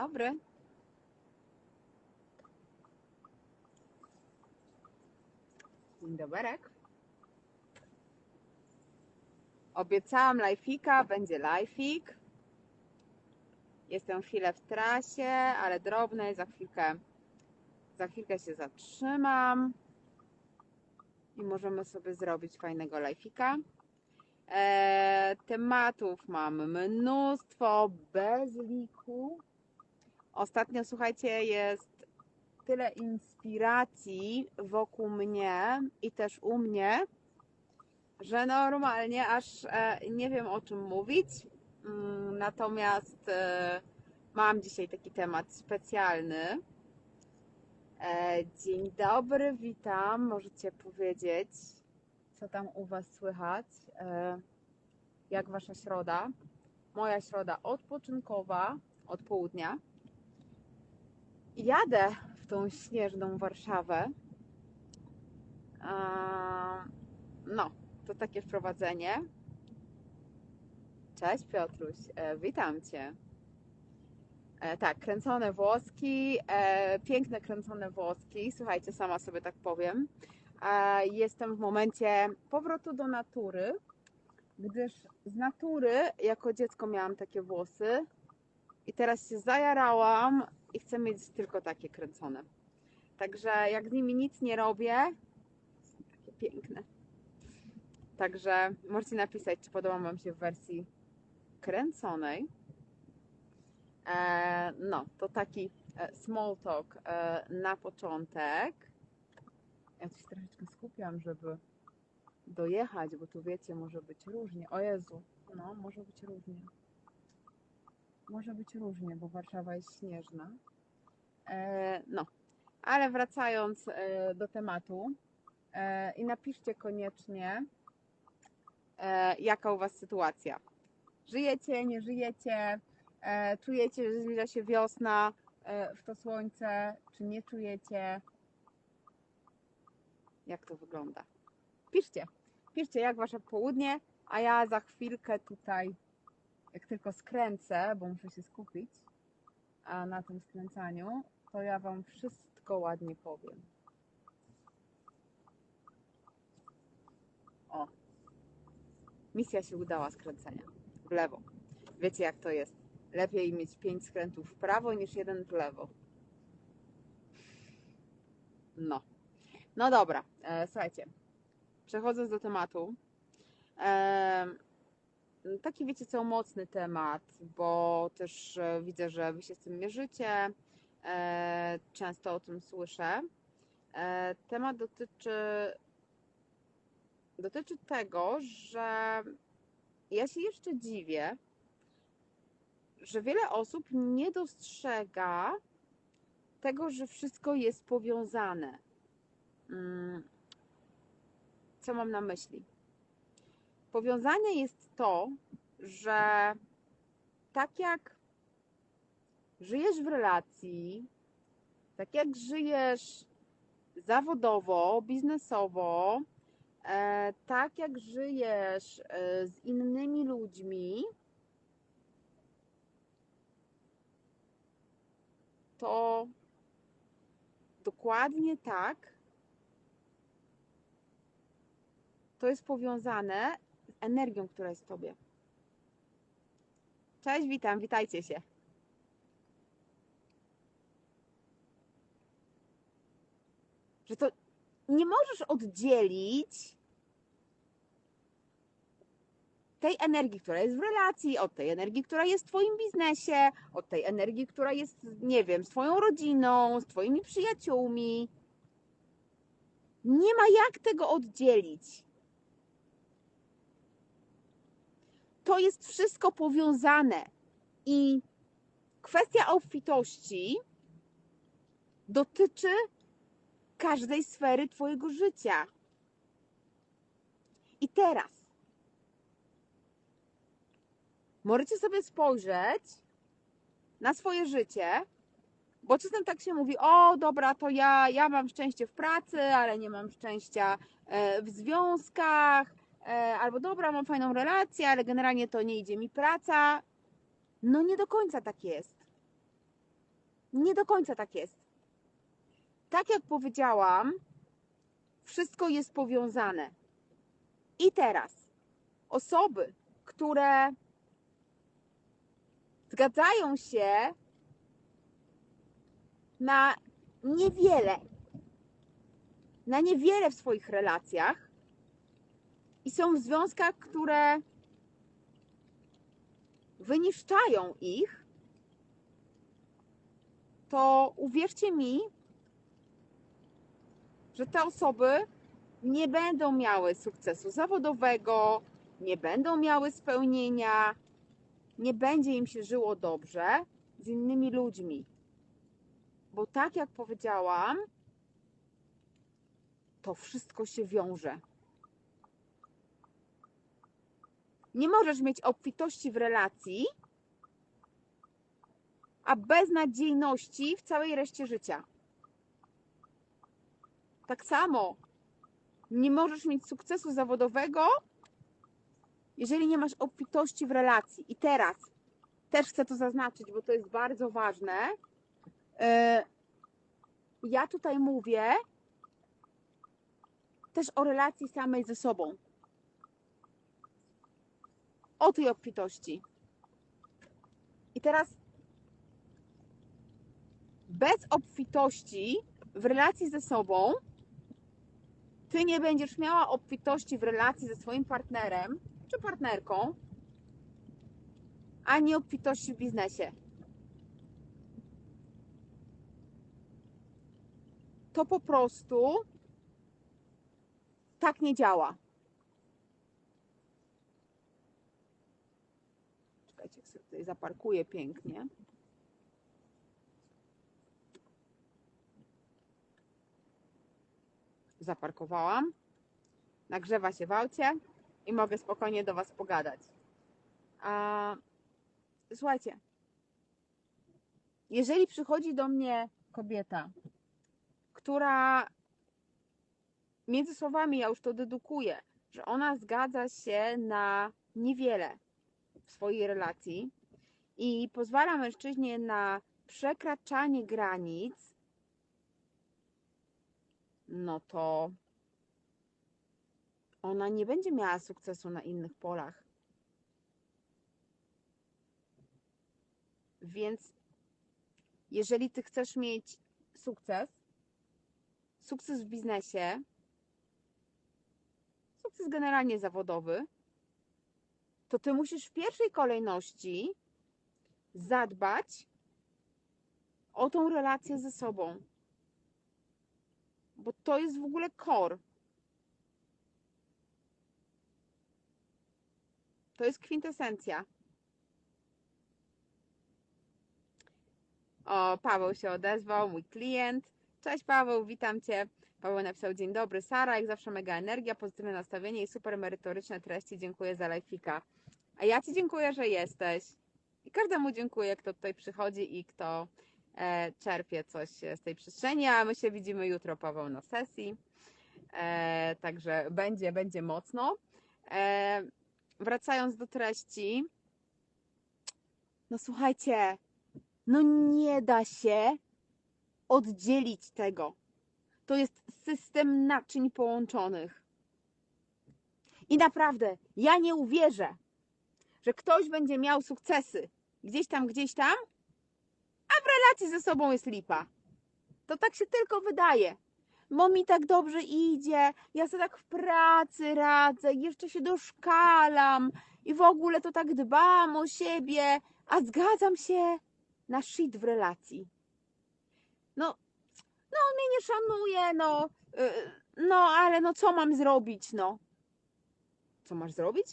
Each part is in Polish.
dobry. Dzień doberek. Obiecałam lajfika, będzie lajfik. Jestem chwilę w trasie, ale drobnej, za chwilkę, za chwilkę się zatrzymam i możemy sobie zrobić fajnego lajfika. E, tematów mam mnóstwo, bez liku. Ostatnio, słuchajcie, jest tyle inspiracji wokół mnie i też u mnie, że normalnie aż e, nie wiem o czym mówić. Mm, Natomiast e, mam dzisiaj taki temat specjalny. E, Dzień dobry, witam. Możecie powiedzieć, co tam u Was słychać? Jak Wasza środa? Moja środa odpoczynkowa od południa. Jadę w tą śnieżną Warszawę. E, No, to takie wprowadzenie. Cześć Piotruś, e, witam Cię. E, tak, kręcone włoski, e, piękne kręcone włoski. Słuchajcie, sama sobie tak powiem. Jestem w momencie powrotu do natury, gdyż z natury jako dziecko miałam takie włosy i teraz się zajarałam i chcę mieć tylko takie kręcone. Także jak z nimi nic nie robię, są takie piękne. Także możecie napisać, czy podoba Wam się w wersji kręconej. E, no, to taki e, small talk e, na początek. Ja się troszeczkę skupiam, żeby dojechać, bo tu wiecie, może być różnie. O Jezu, no, może być różnie. Może być różnie, bo Warszawa jest śnieżna. E, no, ale wracając e, do tematu e, i napiszcie koniecznie, e, jaka u Was sytuacja. Żyjecie, nie żyjecie, e, czujecie, że zbliża się wiosna e, w to słońce, czy nie czujecie? Jak to wygląda? Piszcie, piszcie jak Wasze południe, a ja za chwilkę tutaj, jak tylko skręcę, bo muszę się skupić a na tym skręcaniu, to ja Wam wszystko ładnie powiem. O, misja się udała skręcenia w lewo. Wiecie jak to jest? Lepiej mieć pięć skrętów w prawo niż jeden w lewo. No. No dobra, e, słuchajcie. Przechodząc do tematu. E, taki wiecie co, mocny temat, bo też e, widzę, że wy się z tym mierzycie. E, często o tym słyszę. E, temat dotyczy dotyczy tego, że ja się jeszcze dziwię, że wiele osób nie dostrzega tego, że wszystko jest powiązane. Mm, Co mam na myśli? Powiązanie jest to, że tak jak żyjesz w relacji, tak jak żyjesz zawodowo, biznesowo, e, tak jak żyjesz e, z innymi ludźmi, to dokładnie tak to jest powiązane energią, która jest w tobie. Cześć, witam, witajcie się. Że to nie możesz oddzielić tej energii, która jest w relacji, od tej energii, która jest w Twoim biznesie, od tej energii, która jest, nie wiem, z Twoją rodziną, z Twoimi przyjaciółmi. Nie ma jak tego oddzielić. To jest wszystko powiązane. I kwestia obfitości dotyczy każdej sfery Twojego życia. I teraz możecie sobie spojrzeć na swoje życie, bo czasem tak się mówi, o dobra, to ja, ja mam szczęście w pracy, ale nie mam szczęścia e, w związkach, albo dobra, mam fajną relację, ale generalnie to nie idzie mi praca. No nie do końca tak jest. Nie do końca tak jest. Tak jak powiedziałam, wszystko jest powiązane. I teraz osoby, które zgadzają się na niewiele, na niewiele w swoich relacjach i są w związkach, które wyniszczają ich, to uwierzcie mi, że te osoby nie będą miały sukcesu zawodowego, nie będą miały spełnienia, nie będzie im się żyło dobrze z innymi ludźmi. Bo tak jak powiedziałam, to wszystko się wiąże. Nie możesz mieć obfitości w relacji, a beznadziejności w całej reszcie życia. Tak samo nie możesz mieć sukcesu zawodowego, jeżeli nie masz obfitości w relacji. I teraz też chcę to zaznaczyć, bo to jest bardzo ważne. E, Ja tutaj mówię też o relacji samej ze sobą. O tej obfitości. I teraz bez obfitości w relacji ze sobą ty nie będziesz miała obfitości w relacji ze swoim partnerem czy partnerką, ani obfitości w biznesie. To po prostu tak nie działa. Czekajcie, jak sobie tutaj zaparkuję pięknie. Zaparkowałam. Nagrzewa się w aucie i mogę spokojnie do Was pogadać. A, słuchajcie, jeżeli przychodzi do mnie kobieta, która między słowami, ja już to dedukuję, że ona zgadza się na niewiele w swojej relacji i pozwala mężczyźnie na przekraczanie granic, no to ona nie będzie miała sukcesu na innych polach. Więc jeżeli ty chcesz mieć sukces, sukces w biznesie, sukces generalnie zawodowy, to ty musisz w pierwszej kolejności zadbać o tą relację ze sobą. Bo to jest w ogóle core. To jest kwintesencja. O, Paweł się odezwał, mój klient. Cześć Paweł, witam Cię. Paweł napisał dzień dobry, Sara, jak zawsze mega energia, pozytywne nastawienie i super merytoryczne treści. Dziękuję za lajfika. A ja Ci dziękuję, że jesteś. I każdemu dziękuję, kto tutaj przychodzi i kto e, czerpie coś z tej przestrzeni, a my się widzimy jutro, Paweł, na sesji. E, także będzie, będzie mocno. E, wracając do treści, no słuchajcie, no nie da się oddzielić tego. To jest system naczyń połączonych. I naprawdę, ja nie uwierzę, że ktoś będzie miał sukcesy gdzieś tam, gdzieś tam, a w relacji ze sobą jest lipa. To tak się tylko wydaje. Bo mi tak dobrze idzie, ja sobie tak w pracy radzę, jeszcze się doszkalam i w ogóle to tak dbam o siebie, a zgadzam się na shit w relacji. No, no on mnie nie szanuje, no, yy, no ale no co mam zrobić, no? Co masz zrobić?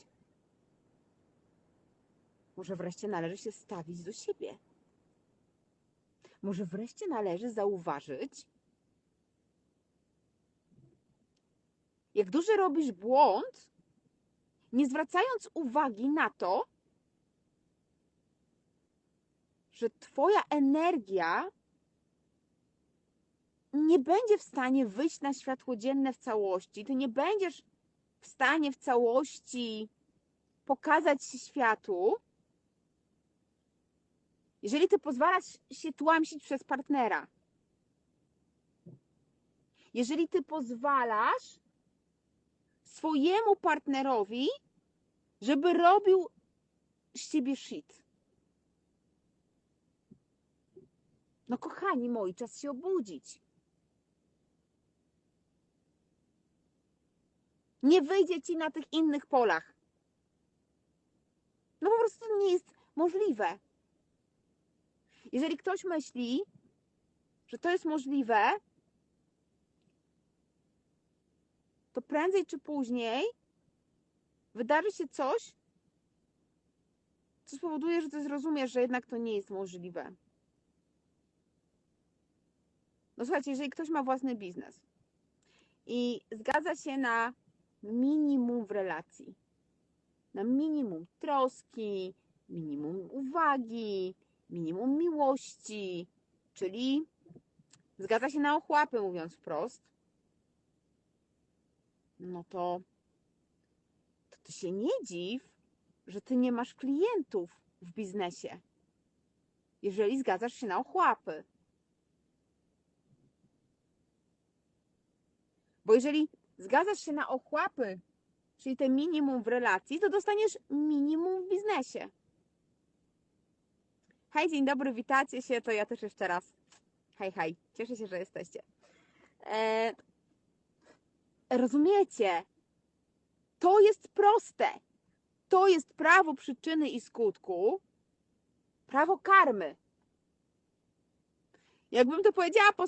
Może wreszcie należy się stawić do siebie. Może wreszcie należy zauważyć, jak duży robisz błąd, nie zwracając uwagi na to, że Twoja energia nie będzie w stanie wyjść na światło dzienne w całości. Ty nie będziesz w stanie w całości pokazać się światu, Jeżeli ty pozwalasz się tłamsić przez partnera, jeżeli ty pozwalasz swojemu partnerowi, żeby robił z ciebie shit. No kochani moi, czas się obudzić. Nie wyjdzie ci na tych innych polach. No po prostu nie jest możliwe. Jeżeli ktoś myśli, że to jest możliwe, to prędzej czy później wydarzy się coś, co spowoduje, że ty zrozumiesz, że jednak to nie jest możliwe. No słuchajcie, jeżeli ktoś ma własny biznes i zgadza się na minimum w relacji, na minimum troski, minimum uwagi, minimum miłości, czyli zgadza się na ochłapy, mówiąc wprost, no to, to ty się nie dziw, że ty nie masz klientów w biznesie, jeżeli zgadzasz się na ochłapy. Bo jeżeli zgadzasz się na ochłapy, czyli te minimum w relacji, to dostaniesz minimum w biznesie. Hej, dzień dobry, witacie się, to ja też jeszcze raz. Hej, hej, cieszę się, że jesteście. E, rozumiecie? To jest proste. To jest prawo przyczyny i skutku, prawo karmy. Jakbym to powiedziała po